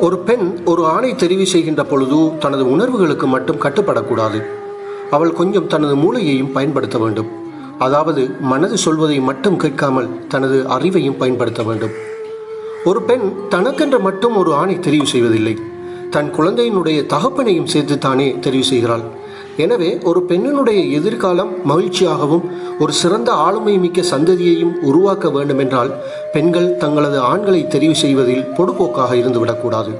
ஒரு பெண் ஒரு ஆணை தெரிவு செய்கின்ற பொழுது தனது உணர்வுகளுக்கு மட்டும் கட்டுப்படக்கூடாது. அவள் கொஞ்சம் தனது மூளையையும் பயன்படுத்த வேண்டும். அதாவது மனது சொல்வதை மட்டும் கேட்காமல் தனது அறிவையும் பயன்படுத்த வேண்டும். ஒரு பெண் தனக்கென்று மட்டும் ஒரு ஆணை தெரிவு செய்வதில்லை. தன் குழந்தையினுடைய தகப்பனையும் சேர்த்து தானே தெரிவு செய்கிறாள். எனவே ஒரு பெண்ணினுடைய எதிர்காலம் மகிழ்ச்சியாகவும் ஒரு சிறந்த ஆளுமை மிக்க சந்ததியையும் உருவாக்க வேண்டுமென்றால் பெண்கள் தங்களது ஆண்களை தெரிவு செய்வதில் பொடுபோக்காக இருந்துவிடக்கூடாது.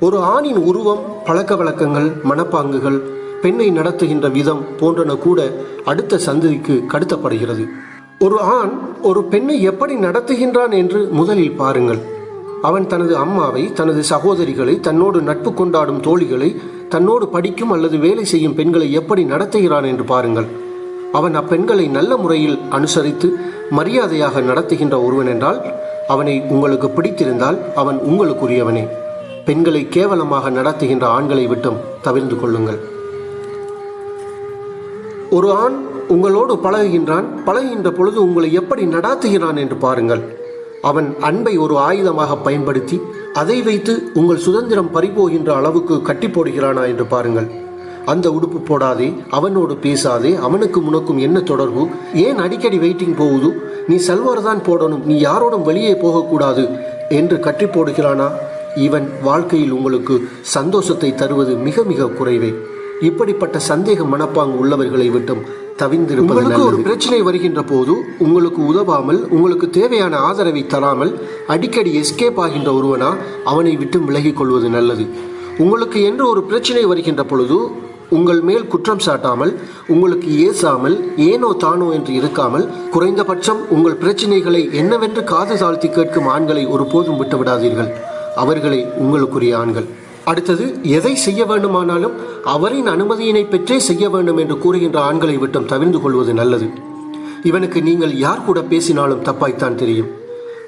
ஒரு ஆணின் உருவம் பழக்க வழக்கங்கள் மனப்பாங்குகள் பெண்ணை நடத்துகின்ற விதம் போன்றன கூட அடுத்த சந்ததிக்கு கடத்தப்படுகிறது. ஒரு ஆண் ஒரு பெண்ணை எப்படி நடத்துகின்றான் என்று முதலில் பாருங்கள். அவன் தனது அம்மாவை தனது சகோதரிகளை தன்னோடு நட்பு கொண்டாடும் தோழிகளை தன்னோடு படிக்கும் அல்லது வேலை செய்யும் பெண்களை எப்படி நடத்துகிறான் என்று பாருங்கள். அவன் அப்பெண்களை நல்ல முறையில் அனுசரித்து மரியாதையாக நடத்துகின்ற ஒருவன் என்றால் அவனை உங்களுக்கு பிடித்திருந்தால் அவன் உங்களுக்குரியவனே. பெண்களை கேவலமாக நடத்துகின்ற ஆண்களை விட்டும் தவிர்ந்து கொள்ளுங்கள். ஒரு ஆண் உங்களோடு பழகுகின்றான் பழகுகின்ற பொழுது உங்களை எப்படி நடாத்துகிறான் என்று பாருங்கள். அவன் அன்பை ஒரு ஆயுதமாக பயன்படுத்தி அதை வைத்து உங்கள் சுதந்திரம் பறிபோகின்ற அளவுக்கு கட்டி போடுகிறானா என்று பாருங்கள். அந்த உடுப்பு போடாதே அவனோடு பேசாதே அவனுக்கு உனக்கும் என்ன தொடர்பு? ஏன் அடிக்கடி வெயிட்டிங் போகுது? நீ சல்வார் தான் போடணும் நீ யாரோடும் வெளியே போகக்கூடாது என்று கட்டி போடுகிறானா? இவன் வாழ்க்கையில் உங்களுக்கு சந்தோஷத்தை தருவது மிக மிக குறைவே. இப்படிப்பட்ட சந்தேக மனப்பாங்கு உள்ளவர்களை விட்டும் தவிர்ந்திருப்பது நல்லது. ஒரு பிரச்சனை வருகின்ற போது உங்களுக்கு உதவாமல் உங்களுக்கு தேவையான ஆதரவை தராமல் அடிக்கடி எஸ்கேப் ஆகின்ற ஒருவனா அவனை விட்டு விலகிக் கொள்வது நல்லது. உங்களுக்கு என்று ஒரு பிரச்சனை வருகின்ற பொழுது உங்கள் மேல் குற்றம் சாட்டாமல் உங்களுக்கு ஏசாமல் ஏனோ தானோ என்று இருக்காமல் குறைந்தபட்சம் உங்கள் பிரச்சனைகளை என்னவென்று காது தாழ்த்தி கேட்கும் ஆண்களை ஒருபோதும் விட்டுவிடாதீர்கள். அவர்களை அவர்களே உங்களுக்குரிய ஆண்கள். அடுத்தது எதை செய்ய வேண்டுமானாலும் அவரின் அனுமதியினை பெற்றே செய்ய வேண்டும் என்று கூறுகின்ற ஆண்களை விட்டும் தவிர்ந்து கொள்வது நல்லது. இவனுக்கு நீங்கள் யார் கூட பேசினாலும் தப்பாய்த்தான் தெரியும்.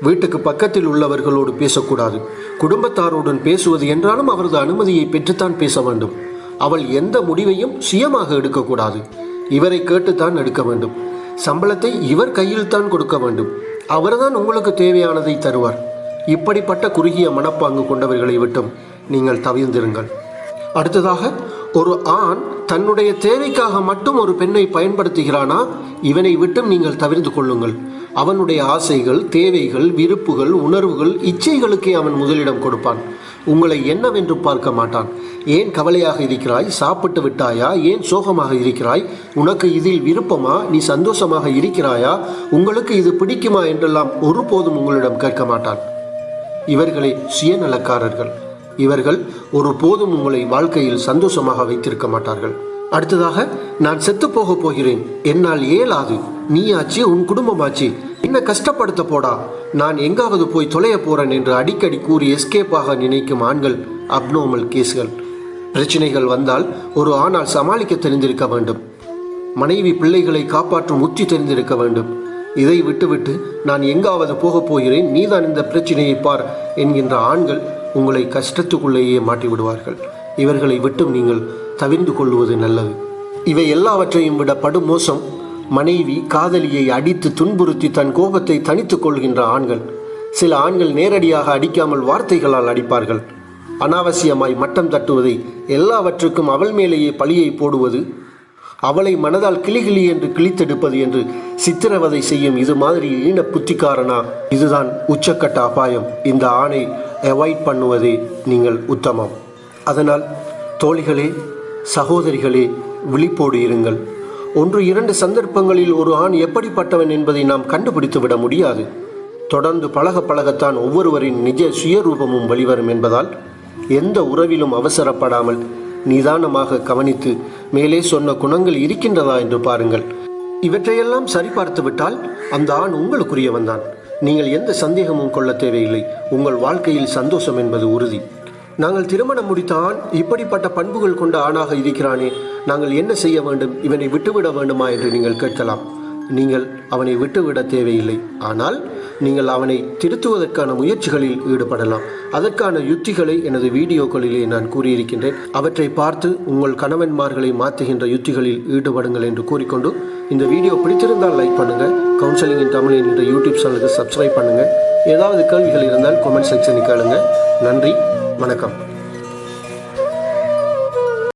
வீட்டுக்கு பக்கத்தில் உள்ளவர்களோடு பேசக்கூடாது. குடும்பத்தாருடன் பேசுவது என்றாலும் அவரது அனுமதியை பெற்றுத்தான் பேச வேண்டும். அவள் எந்த முடிவையும் சுயமாக எடுக்கக்கூடாது. இவரை கேட்டுத்தான் எடுக்க வேண்டும். சம்பளத்தை இவர் கையில் தான் கொடுக்க வேண்டும். அவர்தான் உங்களுக்கு தேவையானதை தருவார். இப்படிப்பட்ட குறுகிய மனப்பாங்கு கொண்டவர்களை விட்டும் நீங்கள் தவிர்ந்திருங்கள். அடுத்ததாக ஒரு ஆண் தன்னுடைய தேவைக்காக மட்டும் ஒரு பெண்ணை பயன்படுத்துகிறானா? இவனை விட்டும் நீங்கள் தவிர்த்து கொள்ளுங்கள். அவனுடைய ஆசைகள் தேவைகள் விருப்புகள் உணர்வுகள் இச்சைகளுக்கே அவன் முதலிடம் கொடுப்பான். உங்களை என்னவென்று பார்க்க மாட்டான். ஏன் கவலையாக இருக்கிறாய்? சாப்பிட்டு விட்டாயா? ஏன் சோகமாக இருக்கிறாய்? உனக்கு இதில் விருப்பமா? நீ சந்தோஷமாக இருக்கிறாயா? உங்களுக்கு இது பிடிக்குமா என்றெல்லாம் ஒருபோதும் உங்களிடம் கேட்க மாட்டான். இவர்களே சுயநலக்காரர்கள். இவர்கள் ஒரு போதும் உங்களை வாழ்க்கையில் சந்தோஷமாக வைத்திருக்க மாட்டார்கள். அடுத்ததாக நான் செத்து போக போகிறேன். என்னால் ஏலாது நீ ஆச்சு உன் குடும்பமாச்சு. என்ன கஷ்டப்படுத்த போடா? நான் எங்காவது போய் தொலைய போறேன் என்று அடிக்கடி கூறி எஸ்கேப்பாக நினைக்கும் ஆண்கள் அப்னோமல் கேஸ்கள் பிரச்சனைகள் வந்தால் ஒரு ஆணால் சமாளிக்க தெரிந்திருக்க வேண்டும். மனைவி பிள்ளைகளை காப்பாற்றும் உத்தி தெரிந்திருக்க வேண்டும். இதை விட்டுவிட்டு நான் எங்காவது போகப் போகிறேன். நீதான் இந்த பிரச்சனையை பார் என்கின்ற ஆண்கள் உங்களை கஷ்டத்துக்குள்ளேயே மாட்டிவிடுவார்கள். இவர்களை விட்டும் நீங்கள் தவிர்ந்து கொள்வது நல்லது. இவை எல்லாவற்றையும் விட படுமோசம் மனைவி காதலியை அடித்து துன்புறுத்தி தன் கோபத்தை தனித்துக் கொள்கின்ற ஆண்கள். சில ஆண்கள் நேரடியாக அடிக்காமல் வார்த்தைகளால் அடிப்பார்கள். அனாவசியமாய் மட்டம் தட்டுவதை எல்லாவற்றுக்கும் அவள் மேலேயே பழியை போடுவது அவளை மனதால் கிளிகிளி என்று கிழித்தெடுப்பது என்று சித்திரவதை செய்யும் இது மாதிரி ஈன புத்திக்காரனா? இதுதான் உச்சக்கட்ட அபாயம். இந்த ஆணை அவாய்ட் பண்ணுவதே நீங்கள் உத்தமம். அதனால் தோழிகளே சகோதரிகளே விழிப்போடு இருங்கள். ஒன்று இரண்டு சந்தர்ப்பங்களில் ஒரு ஆண் எப்படிப்பட்டவன் என்பதை நாம் கண்டுபிடித்து விட முடியாது. தொடர்ந்து பழக பழகத்தான் ஒவ்வொருவரின் நிஜ சுயரூபமும் வெளிவரும் என்பதால் எந்த உறவிலும் அவசரப்படாமல் நிதானமாக கவனித்து மேலே சொன்ன குணங்கள் இருக்கின்றதா என்று பாருங்கள். இவற்றையெல்லாம் சரிபார்த்து விட்டால் அந்த ஆண் உங்களுக்குரியவன்தான். நீங்கள் எந்த சந்தேகமும் கொள்ள தேவையில்லை. உங்கள் வாழ்க்கையில் சந்தோஷம் என்பது உறுதி. நாங்கள் திருமணம் முடித்தான் இப்படிப்பட்ட பண்புகள் கொண்ட ஆணாக இருக்கிறானே. நாங்கள் என்ன செய்ய வேண்டும்? இவனை விட்டுவிட வேண்டுமா என்று நீங்கள் கேட்கலாம். நீங்கள் அவனை விட்டுவிட தேவையில்லை. ஆனால் நீங்கள் அவனை திருத்துவதற்கான முயற்சிகளில் ஈடுபடலாம். அதற்கான யுத்திகளை எனது வீடியோக்களிலே நான் கூறியிருக்கின்றேன். அவற்றை பார்த்து உங்கள் கணவன்மார்களை மாற்றுகின்ற யுத்திகளில் ஈடுபடுங்கள் என்று கூறிக்கொண்டு இந்த வீடியோ பிடித்திருந்தால் லைக் பண்ணுங்கள். கவுன்சிலிங் இன் தமிழ் என்கிற யூடியூப் சேனலுக்கு சப்ஸ்கிரைப் பண்ணுங்கள். ஏதாவது கேள்விகள் இருந்தால் கமெண்ட் செக்ஷனில் கேளுங்க நன்றி. வணக்கம்.